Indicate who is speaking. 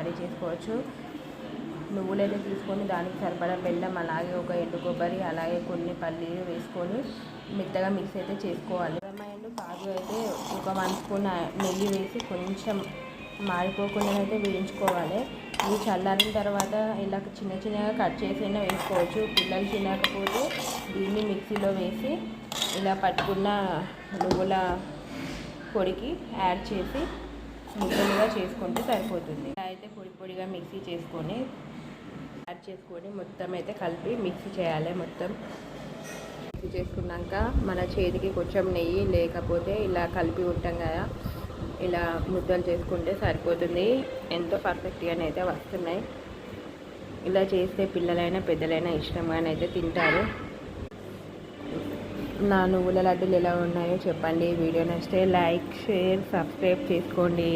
Speaker 1: Ready చేసుకోవచ్చు. నువ్వులైతే తీసుకొని దానికి సరిపడా బెల్లం అలాగే ఒక ఎండు కొబ్బరి అలాగే కొన్ని పల్లీలు వేసుకొని మెత్తగా మిక్స్ అయితే చేసుకోవాలి. అండ్ కాజు అయితే ఒక వన్ స్పూన్ నెయ్యి వేసి కొంచెం మారిపోకుండా అయితే వేయించుకోవాలి. ఇవి చల్లారిన తర్వాత ఇలా చిన్న చిన్నగా కట్ చేసి అయినా వేసుకోవచ్చు. పిల్లలు తినకపోతే దీన్ని మిక్సీలో వేసి ఇలా పట్టుకున్న నువ్వుల పొడికి యాడ్ చేసి ముద్దలుగా చేసుకుంటే సరిపోతుంది. అయితే పొడి పొడిగా మిక్సీ చేసుకొని యాడ్ చేసుకొని మొత్తం అయితే కలిపి మిక్సీ చేయాలి మొత్తం. మిక్సీ చేసుకున్నాక మన చేతికి కొంచెం నెయ్యి లేకపోతే ఇలా కలిపి ఉంటాం కదా ఇలా ముద్దలు చేసుకుంటే సరిపోతుంది. ఎంతో పర్ఫెక్ట్గానైతే వస్తున్నాయి. ఇలా చేస్తే పిల్లలైనా పెద్దలైనా ఇష్టంగానైతే తింటారు. నా నువ్వుల లడ్డూలు ఎలా ఉన్నాయో చెప్పండి. వీడియో నచ్చితే లైక్ షేర్ సబ్స్క్రైబ్ చేసుకోండి.